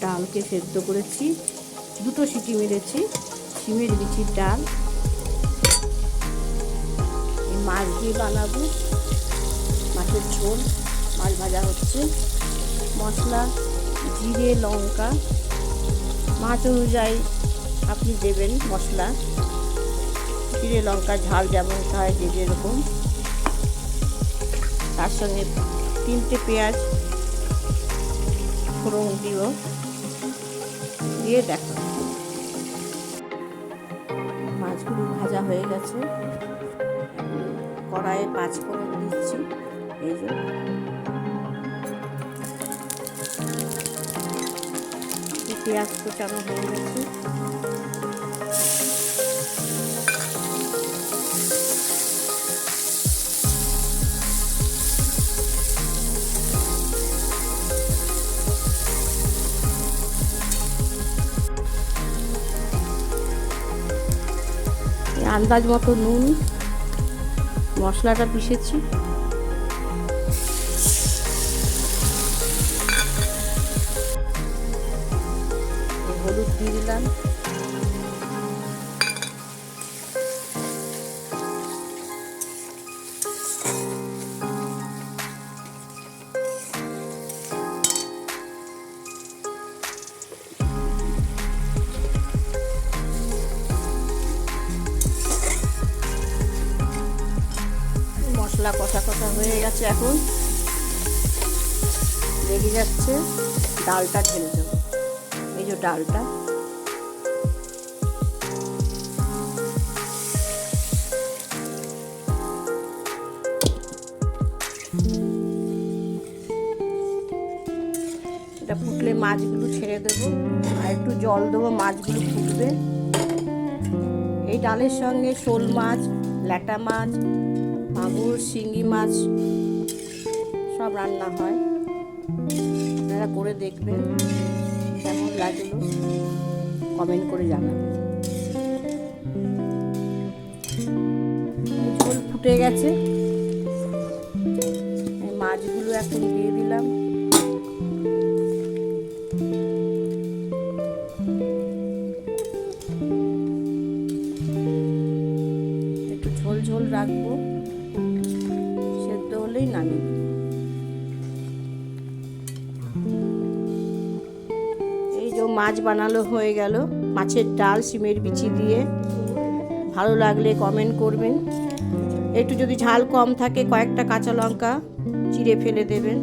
ডালকে সেদ্ধ করেছি। দুটো সিটি মেরেছি। সিমের বিচির ডাল। মাছ দিয়ে বানাবো। মাছের ঝোল, মাছ ভাজা হচ্ছে। মশলা, জিরে, লঙ্কা। মাছ অনুযায়ী আপনি দেবেন মশলা। জিরে, লঙ্কা, ঝাল যেমন খায়, যে যেরকম। তার সঙ্গে তিনটে পেঁয়াজ, ফোড়ন দিও দিয়ে দেখো। মাছগুলো ভাজা হয়ে গেছে। কড়াইয়ে পাঁচ ফোড়ন দিচ্ছি। এই যে। পেঁয়াজ কোচানো হয়ে গেছে। আন্দাজ মতো নুন মশলাটা পিষেছি। হলুদ দিয়ে দিলাম। মশলা কষা কষা হয়ে গেছে এখন। লেগে যাচ্ছে। ডালটা ঢেলে দেবো। এই যে ডালটা। এটা ফুটলে মাছগুলো ছেড়ে দেবো। আর একটু জল দেবো, মাছগুলো ফুটবে। এই ডালের সঙ্গে শোল মাছ, ল্যাটা মাছ মাগুর শিঙ্গি মাছ, সব রান্না হয়। আপনারা করে দেখবেন কেমন লাগল। কমেন্ট করে জানাবেন। ঝোল ফুটে গেছে। মাছগুলো এখন দিয়ে দিলাম। একটু ঝোল ঝোল রাখব। সেদ্ধ হলেই নামিয়ে দিই এই যে মাছ বানালো হয়ে গেল, মাছের ডাল, সিমের বিচি দিয়ে। ভালো লাগলে কমেন্ট করবেন। একটু যদি ঝাল কম থাকে, কয়েকটা কাঁচা লঙ্কা চিড়ে ফেলে দেবেন।